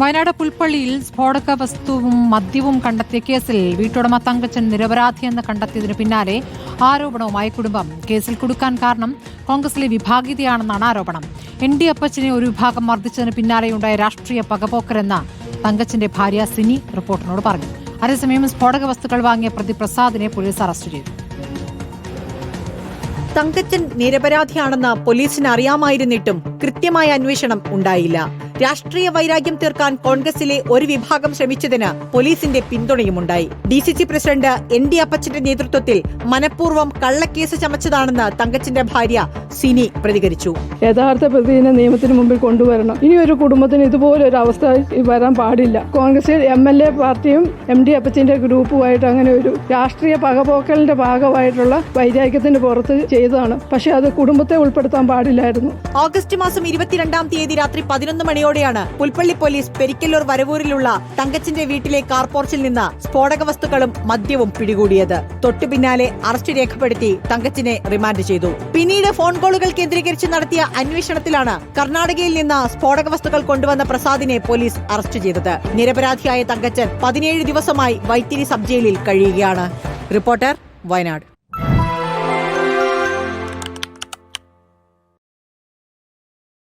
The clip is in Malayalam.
വയനാട് പുൽപ്പള്ളിയിൽ സ്ഫോടക വസ്തുവും മദ്യവും കണ്ടെത്തിയ കേസിൽ വീട്ടുടമ തങ്കച്ചൻ നിരപരാധിയെന്ന് കണ്ടെത്തിയതിനു പിന്നാലെ ആരോപണവുമായി കുടുംബം കേസിൽ കുടുക്കാൻ കാരണം കോൺഗ്രസിലെ വിഭാഗീയതയാണെന്നാണ് ആരോപണം. എൻ ഡി അപ്പച്ചനെ ഒരു വിഭാഗം മർദ്ദിച്ചതിന് പിന്നാലെയുണ്ടായ രാഷ്ട്രീയ പകപോക്കരെന്ന് തങ്കച്ചന്റെ ഭാര്യ സിനി റിപ്പോർട്ടറിനോട് പറഞ്ഞു. അതേസമയം സ്ഫോടക വസ്തുക്കൾ വാങ്ങിയ പ്രതി പ്രസാദിനെ പോലീസ് അറസ്റ്റ് ചെയ്തു. തങ്കച്ചൻ നിരപരാധിയാണെന്ന് പോലീസിന് അറിയാമായിരുന്നിട്ടും കൃത്യമായ അന്വേഷണം ഉണ്ടായില്ല. രാഷ്ട്രീയ വൈരാഗ്യം തീർക്കാൻ കോൺഗ്രസിലെ ഒരു വിഭാഗം ശ്രമിച്ചതിന് പോലീസിന്റെ പിന്തുണയുമുണ്ടായി. D C C president N D അപ്പച്ചന്റെ നേതൃത്വത്തിൽ മനഃപൂർവം കള്ളക്കേസ് ചമച്ചതാണെന്ന് തങ്കച്ചിന്റെ ഭാര്യ സിനി പ്രതികരിച്ചു. യഥാർത്ഥ പ്രതിനെ നിയമത്തിന് മുമ്പിൽ കൊണ്ടുവരണം. ഇനി ഒരു കുടുംബത്തിന് ഇതുപോലെ ഒരു അവസ്ഥ വരാൻ പാടില്ല. കോൺഗ്രസിൽ എം എൽ എ പാർട്ടിയും എം ഡി അപ്പച്ചന്റെ ഗ്രൂപ്പുമായിട്ട് അങ്ങനെ ഒരു രാഷ്ട്രീയ പകപോക്കലിന്റെ ഭാഗമായിട്ടുള്ള വൈരാഗ്യത്തിന്റെ പുറത്ത് ചെയ്തതാണ്. പക്ഷെ അത് കുടുംബത്തെ ഉൾപ്പെടുത്താൻ പാടില്ലായിരുന്നു. ഓഗസ്റ്റ് മാസം ഇരുപത്തിരണ്ടാം തീയതി രാത്രി പതിനൊന്ന് മണിയോടെയാണ് പുൽപ്പള്ളി പോലീസ് പെരിക്കല്ലൂർ വരവൂരിലുള്ള തങ്കച്ചിന്റെ വീട്ടിലെ കാർ പോർച്ചിൽ നിന്ന് സ്ഫോടക വസ്തുക്കളും മദ്യവും പിടികൂടിയത്. തൊട്ടു പിന്നാലെ അറസ്റ്റ് രേഖപ്പെടുത്തി തങ്കച്ചിനെ റിമാൻഡ് ചെയ്തു. പിന്നീട് ഫോൺ കോളുകൾ കേന്ദ്രീകരിച്ച് നടത്തിയ അന്വേഷണത്തിലാണ് കർണാടകയിൽ നിന്ന് സ്ഫോടക വസ്തുക്കൾ കൊണ്ടുവന്ന പ്രസാദിനെ പോലീസ് അറസ്റ്റ് ചെയ്തത്. നിരപരാധിയായ തങ്കച്ചൻ പതിനേഴ് ദിവസമായി വൈത്തിരി സബ് ജയിലിൽ കഴിയുകയാണ്. റിപ്പോർട്ടർ വയനാട്.